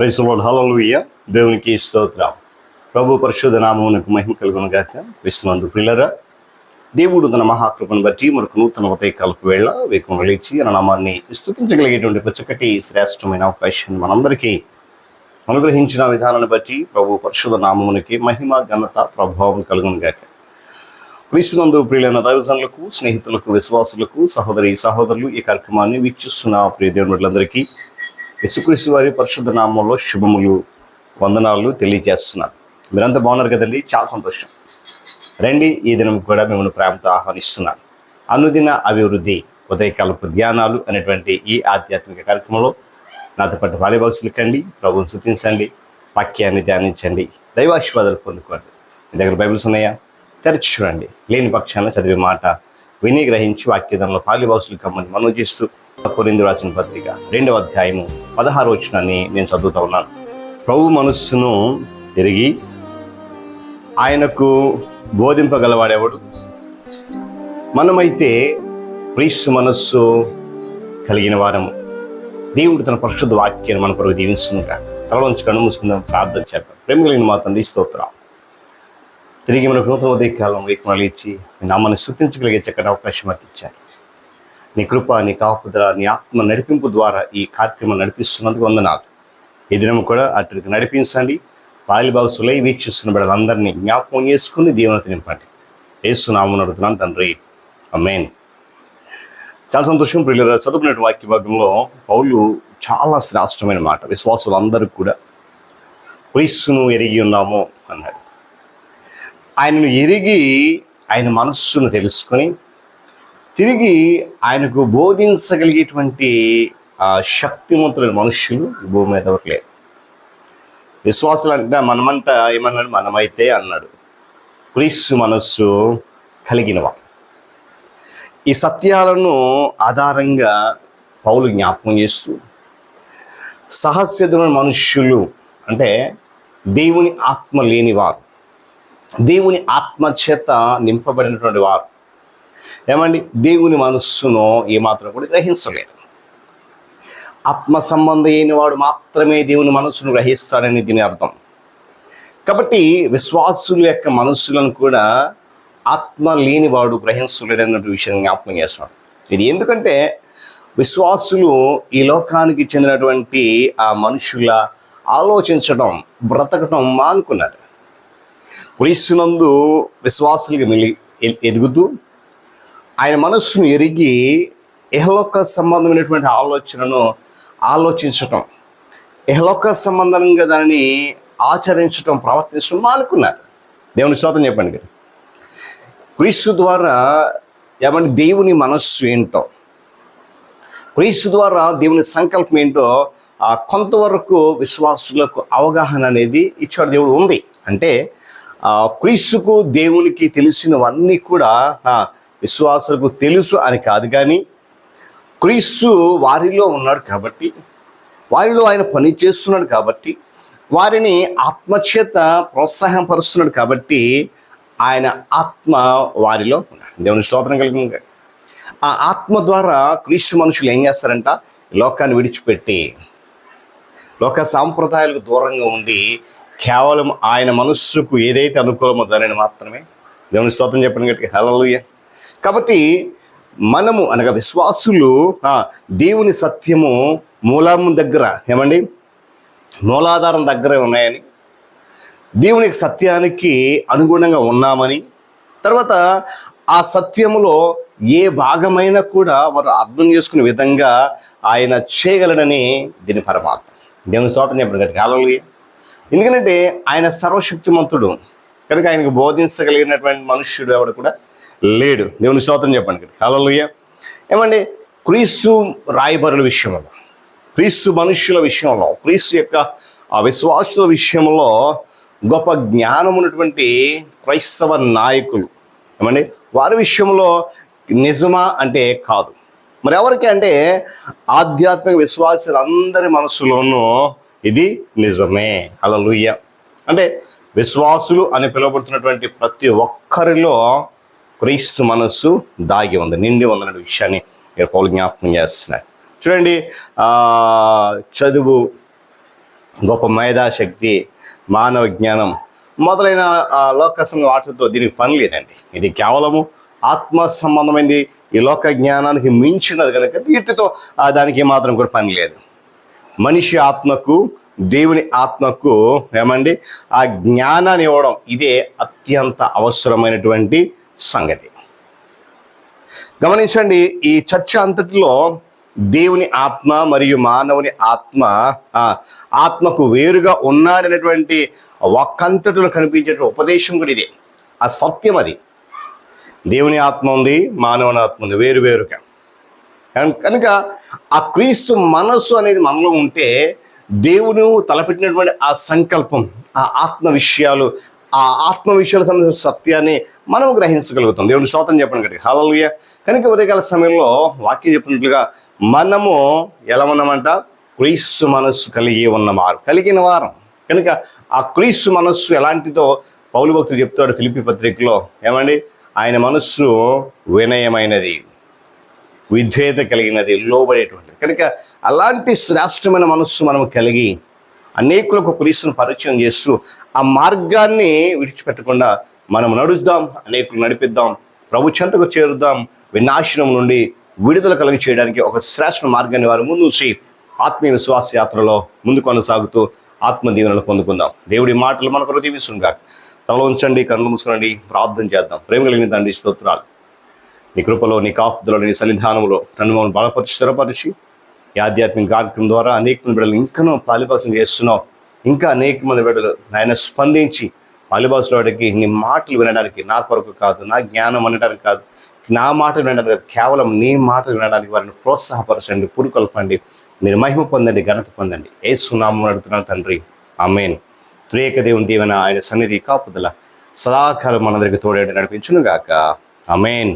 ప్రైసులోడ్ hallelujah దేవునికి స్తోత్రం. ప్రభు పరిశోధ నామమునకు మహిమ కలుగును గాక విశ్వనందు ప్రియులరా దేవుడు తన మహాకృపను బట్టి మనకు నూతన ఉదయకాలకు వేళ వేకం లేచి అన్న నామాన్ని స్థుతించగలిగేటువంటి ఒక చక్కటి శ్రేష్టమైన అవకాశాన్ని మనందరికీ అనుగ్రహించిన విధానాన్ని బట్టి ప్రభు పరిశుధ నామమునికి మహిమ ఘనత ప్రభావం కలుగును గాక క్రీస్తునందు ప్రియులైన దైవజనులకు స్నేహితులకు విశ్వాసులకు సహోదరి సహోదరులు ఈ కార్యక్రమాన్ని వీక్షిస్తున్న ప్రియ దేవుడులందరికీ యశుక్రీస్తు వారి పరిశుద్ధ నామంలో శుభములు వందనాలు తెలియజేస్తున్నారు మీరంతా బాగున్నారు కదండి? చాలా సంతోషం. రండి ఈ దినం కూడా మిమ్మల్ని ప్రేమతో ఆహ్వానిస్తున్నాను. అనుదిన అభివృద్ధి ఉదయకాలపు ధ్యానాలు అనేటువంటి ఈ ఆధ్యాత్మిక కార్యక్రమంలో నాతో పాటు వాలీబాక్సులు కండి ప్రభుని శృతించండి వాక్యాన్ని ధ్యానించండి దైవాశీర్వాదాలు పొందుకోండి. మీ దగ్గర బైబిల్స్ ఉన్నాయా? తెరచి చూడండి. లేని పక్షాన చదివే మాట విని గ్రహించి వాక్యదంలో పాలిబాసులు కమ్మని మనం చేస్తూ కొరింది రాసిన పత్రిక రెండవ అధ్యాయము పదహారు వచ్చినాన్ని నేను చదువుతా ఉన్నాను. ప్రభు మనస్సును తిరిగి ఆయనకు బోధింపగలవాడెవడు? మనమైతే క్రీస్తు మనస్సు కలిగిన వారము. దేవుడు తన పరిశుద్ధ వాక్యాన్ని మన కొరకు దీవిస్తుంటా తలలోంచి కన్ను మూసుకుందాం ప్రార్థన చేద్దాం. ప్రేమ కలిగిన మా తండ్రి స్తోత్రం. తిరిగి మనకు నూతన ఉదయకాలం వేకుమలు ఇచ్చి మీ నామాన్ని శృతించగలిగే చక్కటి అవకాశం మాకు ఇచ్చారు. నీ కృప నీ కాపుదల నీ ఆత్మ నడిపింపు ద్వారా ఈ కార్యక్రమం నడిపిస్తున్నందుకు వందనాలు. ఈ దినం కూడా అటు నడిపించండి. నడిపించండి పాలిబాగుసులై వీక్షిస్తున్న బిడ్డలందరినీ జ్ఞాపకం చేసుకుని దీవెనత నింపండి. ఏసునామం అడుగుతున్నాను తండ్రి. అమ్మేన్ చాలా సంతోషం ప్రియుల చదువుకునే వాక్య భాగంలో పౌలు చాలా శ్రేష్టమైన మాట. విశ్వాసులు అందరూ కూడా క్రీస్తును ఎరిగి ఉన్నాము అన్నాడు. ఆయనను ఎరిగి ఆయన మనస్సును తెలుసుకొని తిరిగి ఆయనకు బోధించగలిగేటువంటి శక్తివంతులైన మనుష్యులు భూమి మీద ఎవరు విశ్వాసులు అంటే మనమంట ఏమన్నాడు? మనమైతే అన్నాడు. క్రీస్తు మనస్సు కలిగినవా ఈ సత్యాలను ఆధారంగా పౌలు జ్ఞాపకం చేస్తూ సహస్యదుల మనుష్యులు అంటే దేవుని ఆత్మ లేనివారు దేవుని ఆత్మ చేత నింపబడినటువంటి వారు. ఏమండి? దేవుని మనస్సును ఏమాత్రం కూడా గ్రహించలేరు. ఆత్మ సంబంధి అయిన వాడు మాత్రమే దేవుని మనస్సును గ్రహిస్తాడని దీని అర్థం. కాబట్టి విశ్వాసుల యొక్క మనస్సులను కూడా ఆత్మ లేనివాడు గ్రహించలేడు అన్నట్టు విషయం జ్ఞాపకం చేస్తున్నాడు. ఇది ఎందుకంటే విశ్వాసులు ఈ లోకానికి చెందినటువంటి ఆ మనుషుల ఆలోచించడం బ్రతకటం మానుకున్నారు. క్రీస్తునందు విశ్వాసులుగా మిలి ఎదుగుతూ ఆయన మనస్సును ఎరిగి ఇహలోక సంబంధమైనటువంటి ఆలోచనను ఆలోచించటం ఇహలోక సంబంధంగా దానిని ఆచరించటం ప్రవర్తించడం మానుకున్నారు. దేవుని స్తోత్రం చెప్పండి. మీరు క్రీస్తు ద్వారా ఏమంటే దేవుని మనస్సు ఏంటో క్రీస్తు ద్వారా దేవుని సంకల్పం ఏంటో కొంతవరకు విశ్వాసులకు అవగాహన అనేది ఇచ్చాడు దేవుడు ఉంది. అంటే క్రీస్తుకు దేవునికి తెలిసినవన్నీ కూడా విశ్వాసులకు తెలుసు అని కాదు కానీ క్రీస్తు వారిలో ఉన్నాడు కాబట్టి వారిలో ఆయన పని చేస్తున్నాడు కాబట్టి వారిని ఆత్మచేత ప్రోత్సాహపరుస్తున్నాడు కాబట్టి ఆయన ఆత్మ వారిలో ఉన్నాడు. దేవుని స్తోత్రం కలిగి ఆ ఆత్మ ద్వారా క్రీస్తు మనుషులు ఏం చేస్తారంట? లోకాన్ని విడిచిపెట్టి లోక సాంప్రదాయాలకు దూరంగా ఉండి కేవలం ఆయన మనస్సుకు ఏదైతే అనుకూలమో దానిని మాత్రమే దేవుని స్తోత్రం చెప్పండి గట్టిగా హల్లెలూయా! కాబట్టి మనము అనగా విశ్వాసులు దేవుని సత్యము మూలం దగ్గర ఏమండి? మూలాధారం దగ్గరే ఉన్నాయని దేవునికి సత్యానికి అనుగుణంగా ఉన్నామని తర్వాత ఆ సత్యములో ఏ భాగమైనా కూడా వారు అర్థం చేసుకునే విధంగా ఆయన చేయగలడని దీని పరమాత్మ దేవుని స్వాతం చెప్పండి గట్టిగా ఎందుకంటే ఆయన సర్వశక్తిమంతుడు. కనుక ఆయనకు బోధించగలిగినటువంటి మనుష్యుడు ఎవడు కూడా లేడు. దేవుని స్తోత్రం చెప్పండి. హల్లెలూయా ఏమండి? క్రీస్తు రాయబరుల విషయంలో క్రీస్తు మనుష్యుల విషయంలో క్రీస్తు యొక్క ఆ విశ్వాసుల విషయంలో గొప్ప జ్ఞానం ఉన్నటువంటి క్రైస్తవ నాయకులు. ఏమండి? వారి విషయంలో నిజమా అంటే కాదు. మరి ఎవరికి అంటే ఆధ్యాత్మిక విశ్వాసులందరి మనసులోనూ ఇది నిజమే. అలలుయ్య అంటే విశ్వాసులు అని పిలువబడుతున్నటువంటి ప్రతి ఒక్కరిలో క్రీస్తు మనస్సు దాగి ఉంది నిండి ఉందన్న విషయాన్ని ఇక్కడ పౌలు జ్ఞాపకం చేస్తున్నాడు. చూడండి చదువు గొప్ప మేధాశక్తి మానవ జ్ఞానం మొదలైన ఆ, లోక వాటితో దీనికి పని లేదండి. ఇది కేవలము ఆత్మ సంబంధమైనది ఈ లోక జ్ఞానానికి మించినది కనుక వీటితో దానికి మాత్రం కూడా పని లేదు. మనిషి ఆత్మకు దేవుని ఆత్మకు ఏమండి ఆ జ్ఞానాన్ని ఇవ్వడం ఇదే అత్యంత అవసరమైనటువంటి సంగతి. గమనించండి ఈ చర్చ అంతటిలో దేవుని ఆత్మ మరియు మానవుని ఆత్మ ఆ, ఆత్మకు వేరుగా ఉన్నాడనేటువంటి ఒక్కంతటిలో కనిపించే ఉపదేశం కూడా ఇదే. ఆ సత్యం అది. దేవుని ఆత్మ ఉంది మానవుని ఆత్మ ఉంది వేరు వేరుగా. కనుక ఆ క్రీస్తు మనస్సు అనేది మనలో ఉంటే దేవుడు తలపెట్టినటువంటి ఆ సంకల్పం ఆ ఆత్మ విషయాలు ఆ ఆత్మ విషయాలకు సంబంధించిన సత్యాన్ని మనం గ్రహించగలుగుతాం. దేవుని శ్రోతం చెప్పండి కనుక హలలుయ కనుక ఉదయకాల సమయంలో వాక్యం చెప్పినట్లుగా మనము ఎలా ఉన్నామంట? క్రీస్తు మనస్సు కలిగి ఉన్నవారు. కలిగిన వారం. కనుక ఆ క్రీస్తు మనస్సు ఎలాంటిదో పౌలు భక్తులు చెప్తాడు ఫిలిపి పత్రికలో. ఏమండి? ఆయన మనస్సు వినయమైనది విధేయత కలిగినది లోబడేటువంటిది. కనుక అలాంటి శ్రేష్టమైన మనస్సు మనం కలిగి అనేకులకు క్రీస్తును పరిచయం చేస్తూ ఆ మార్గాన్ని విడిచిపెట్టకుండా మనం నడుద్దాం అనేకులు నడిపిద్దాం ప్రభు చెంతకు చేరుద్దాం వినాశనం నుండి విడుదల కలిగి చేయడానికి ఒక శ్రేష్ఠ మార్గాన్ని వారు ముందు ఆత్మీయ విశ్వాస యాత్రలో ముందు కొనసాగుతూ ఆత్మదీవెనలు పొందుకుందాం. దేవుడి మాటలు మనకు హృదయమిస్తుండగా తల ఉంచండి కళ్ళు మూసుకోండి ప్రార్థన చేద్దాం. ప్రేమ కలిగిన తండ్రి స్తోత్రాలు. నీ కృపలో నీ కాపుదలో నీ సన్నిధానంలో నన్ను మమ్మల్ని బలపరిచి స్థిరపరిచి ఈ ఆధ్యాత్మిక కార్యక్రమం ద్వారా అనేక మంది బిడ్డలు ఇంకనూ పాలిపాసం చేస్తున్నావు ఇంకా అనేక మంది బిడ్డలు నాయన స్పందించి పాలిబాసులోడికి నీ మాటలు వినడానికి నా కొరకు కాదు నా జ్ఞానం అనడానికి కాదు నా మాటలు వినడానికి కాదు కేవలం నీ మాటలు వినడానికి వారిని ప్రోత్సాహపరచండి పురుకొల్పండి మీరు మహిమ పొందండి ఘనత పొందండి. ఏ సునామం అడుగుతున్నాను తండ్రి. ఆమెన్. త్రేక దేవుని దీవెన ఆయన సన్నిధి కాపుదల సదాకాలం మనందరికి తోడేడు నడిపించును గాక అమేన్